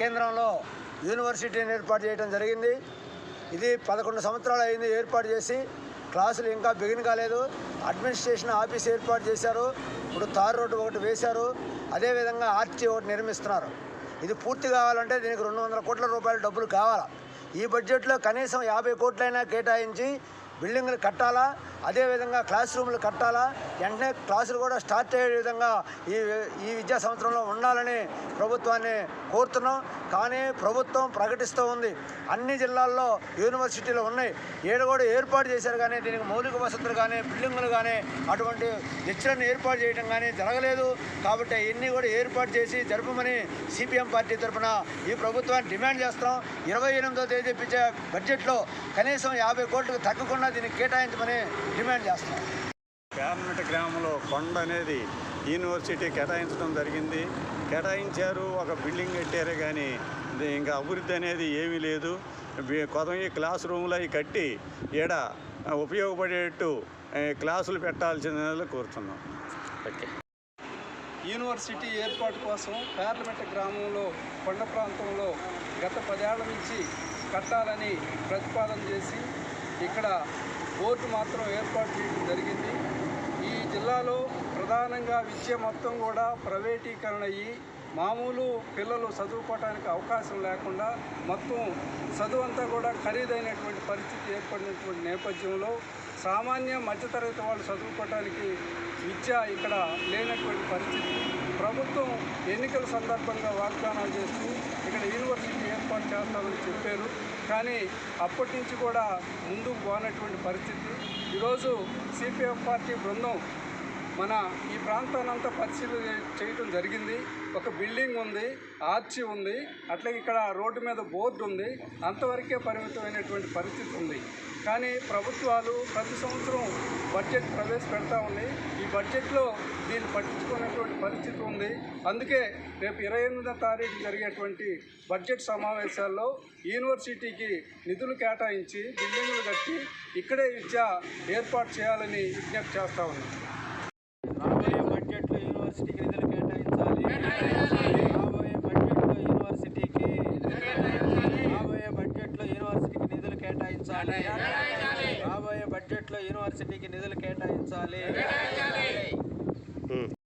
కేంద్రంలో యూనివర్సిటీని ఏర్పాటు చేయడం జరిగింది. ఇది పదకొండు సంవత్సరాలు అయింది ఏర్పాటు చేసి క్లాసులు ఇంకా బిగిన్ కాలేదు. అడ్మినిస్ట్రేషన్ ఆఫీస్ ఏర్పాటు చేశారు. ఇప్పుడు తార్ రోడ్డు ఒకటి వేశారు. అదేవిధంగా ఆర్టీ ఒకటి నిర్మిస్తున్నారు. ఇది పూర్తి కావాలంటే దీనికి రెండు వందల కోట్ల రూపాయల డబ్బులు కావాలా? ఈ బడ్జెట్లో కనీసం యాభై కోట్లైనా కేటాయించి బిల్డింగ్లు కట్టాలా? అదేవిధంగా క్లాస్ రూమ్లు కట్టాలా? వెంటనే క్లాసులు కూడా స్టార్ట్ అయ్యే విధంగా ఈ ఈ విద్యా సంవత్సరంలో ఉండాలని ప్రభుత్వాన్ని కోరుతున్నాం. కానీ ప్రభుత్వం ప్రకటిస్తూ ఉంది. అన్ని జిల్లాల్లో యూనివర్సిటీలు ఉన్నాయి. ఏడు కూడా ఏర్పాటు చేశారు కానీ దీనికి మౌలిక వసతులు కానీ బిల్డింగులు కానీ అటువంటి లెక్చర్ని ఏర్పాటు చేయడం కానీ జరగలేదు. కాబట్టి అవన్నీ కూడా ఏర్పాటు చేసి జరపమని సిపిఎం పార్టీ తరఫున ఈ ప్రభుత్వాన్ని డిమాండ్ చేస్తాం. ఇరవై ఎనిమిదో తేదీ బడ్జెట్లో కనీసం యాభై కోట్లకు తగ్గకుండా దీనికి కేటాయించమని డిమాండ్ చేస్తాం పేర్నట గ్రామంలో కొండ అనేది యూనివర్సిటీ కేటాయించడం జరిగింది. కేటాయించారు ఒక బిల్డింగ్ కట్టారే కానీ ఇంకా అభివృద్ధి అనేది ఏమీ లేదు. కొత్తగా క్లాస్ రూమ్లు అవి కట్టి ఈడ ఉపయోగపడేట్టు క్లాసులు పెట్టాల్సిందని కోరుతున్నాం. ఓకే. యూనివర్సిటీ ఏర్పాటు కోసం పార్లమెంట్ గ్రామంలో కొండ ప్రాంతంలో గత పదేళ్ళ నుంచి కట్టాలని ప్రతిపాదన చేసి ఇక్కడ బోర్డు మాత్రం ఏర్పాటు చేయడం జరిగింది. ఈ జిల్లాలో ప్రధానంగా విద్య మొత్తం కూడా ప్రైవేటీకరణ అయ్యి మామూలు పిల్లలు చదువుకోవడానికి అవకాశం లేకుండా మొత్తం చదువు అంతా కూడా ఖరీదైనటువంటి పరిస్థితి ఏర్పడినటువంటి నేపథ్యంలో సామాన్య మధ్యతరగతి వాళ్ళు చదువుకోవడానికి విద్య ఇక్కడ లేనటువంటి పరిస్థితి. ప్రభుత్వం ఎన్నికల సందర్భంగా వాగ్దానాలు చేస్తూ ఇక్కడ యూనివర్సిటీ ఏర్పాటు చేస్తామని చెప్పారు. కానీ అప్పటి నుంచి కూడా ముందుకు పోనటువంటి పరిస్థితి. ఈరోజు సిపిఎం పార్టీ బృందం మన ఈ ప్రాంతాన్నంతా పరిశీలన చే- చేయటం జరిగింది. ఒక బిల్డింగ్ ఉంది ఆర్చి ఉంది అట్లాగే ఇక్కడ రోడ్డు మీద బోర్డు ఉంది. అంతవరకే పరిమితమైనటువంటి పరిస్థితి ఉంది. కానీ ప్రభుత్వాలు ప్రతి సంవత్సరం బడ్జెట్ ప్రవేశపెడతా ఉన్నాయి ఈ బడ్జెట్లో దీన్ని పట్టించుకునేటువంటి పరిస్థితి ఉంది. అందుకే రేపు ఇరవై ఎనిమిదో తారీఖు జరిగేటువంటి బడ్జెట్ సమావేశాల్లో యూనివర్సిటీకి నిధులు కేటాయించి బిల్డింగ్లు కట్టి ఇక్కడే విద్య ఏర్పాటు చేయాలని విజ్ఞప్తి చేస్తా ఉన్నాం. నిర్వహించాలి రాబోయే బడ్జెట్లో యూనివర్సిటీకి నిధులు కేటాయించాలి.